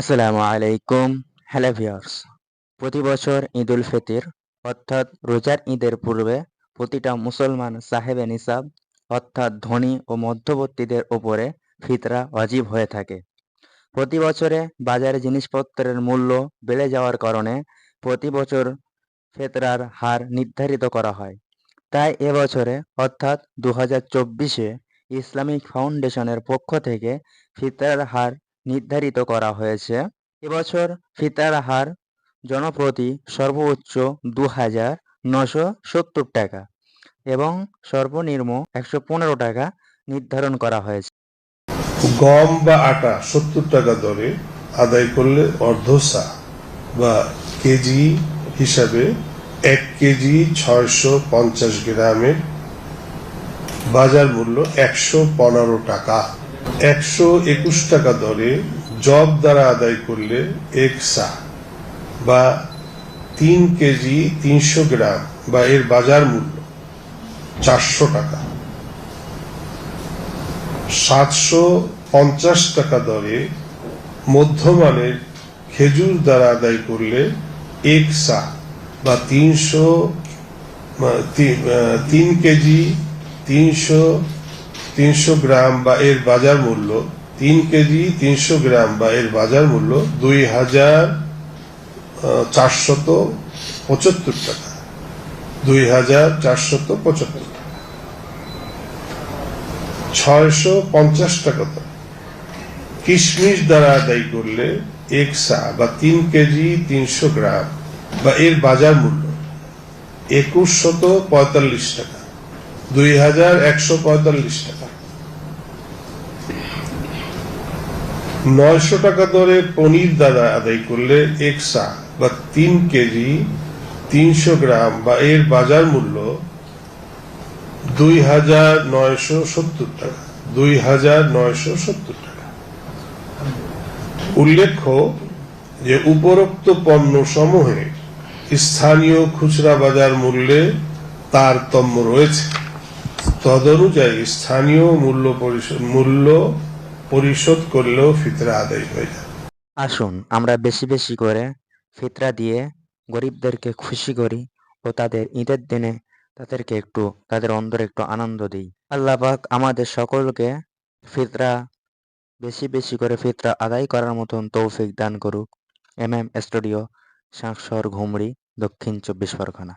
আসসালামু আলাইকুম। Hello viewers প্রতি বছর ঈদ উল ফিতর, অর্থাৎ রোজার ঈদের পূর্বে প্রতিটা মুসলমান সাহেবে নিসাব, অর্থাৎ ধনী ও মধ্যবর্তীদের উপরে ফিতরা ওয়াজিব হয়ে থাকে। প্রতি বছরে বাজারে জিনিসপত্রের মূল্য বেড়ে যাওয়ার কারণে প্রতি বছর ফেতরার হার নির্ধারিত করা হয়। তাই এবছরে অর্থাৎ দু হাজার চব্বিশে ইসলামিক ফাউন্ডেশনের পক্ষ থেকে ফিতরার হার নির্ধারিত করা হয়েছে। এবছর ফিতার হার জনপ্রতি সর্বোচ্চ দু হাজার নশো সত্তর টাকা এবং সর্বনিম্ন একশো পনেরো টাকা নির্ধারণ করা হয়েছে। গম বা আটা সত্তর টাকা দরে আদায় করলে অর্ধসা বা কেজি হিসাবে এক কেজি ছয়শো পঞ্চাশ গ্রামের বাজার মূল্য একশো পনেরো টাকা। একশো একুশ টাকা দরে জব দ্বারা আদায় করলে এক সা বা তিন কেজি তিনশো গ্রাম বা এর বাজার মূল্য চারশো টাকা। সাতশো পঞ্চাশ টাকা দরে মধ্যমানের খেজুর দ্বারা আদায় করলে এক সা বা তিনশো তিন কেজি তিনশো তিনশো গ্রাম বা এর বাজার মূল্য তিন কেজি তিনশো গ্রাম বা এর বাজার মূল্য দুই হাজার চারশত পঁচাত্তর টাকা। দুই হাজার চারশত পঁচাত্তর টাকা। ছয়শো পঞ্চাশ টাকা কিশমিশ দ্বারা আদায় করলে এক সা বা তিন কেজি তিনশো গ্রাম বা এর বাজার মূল্য একুশ শত পঁয়তাল্লিশ টাকা। দুই হাজার একশো পঁয়তাল্লিশ টাকা। নয়শো টাকা দরে পনির দাদা আদায় করলে এক সা বা তিন কেজি তিনশো গ্রাম বা এর বাজার মূল্য দুই হাজার নয়শো সত্তর টাকা। দুই হাজার নয়শো সত্তর টাকা। উল্লেখ্য যে উপরোক্ত পণ্য সমূহে স্থানীয় খুচরা বাজার মূল্যে তারতম্য রয়েছে। তদনুযায়ী স্থানীয় মূল্য পরিশোধ মূল্য পরিশোধ করলেও ফিতরা আদায় হয়ে যায়। আসুন, আমরা বেশি বেশি করে ফিতরা দিয়ে গরিবদেরকে খুশি করি ও তাদের ঈদের দিনে তাদেরকে একটু, তাদের অন্তরে একটু আনন্দ দিই। আল্লাহ পাক আমাদের সকলকে ফিতরা, বেশি বেশি করে ফিতরা আদায় করার মতন তৌফিক দান করুক। এম এম স্টুডিও শাঁকশহর ঘুমড়ি, দক্ষিণ চব্বিশ পরগনা।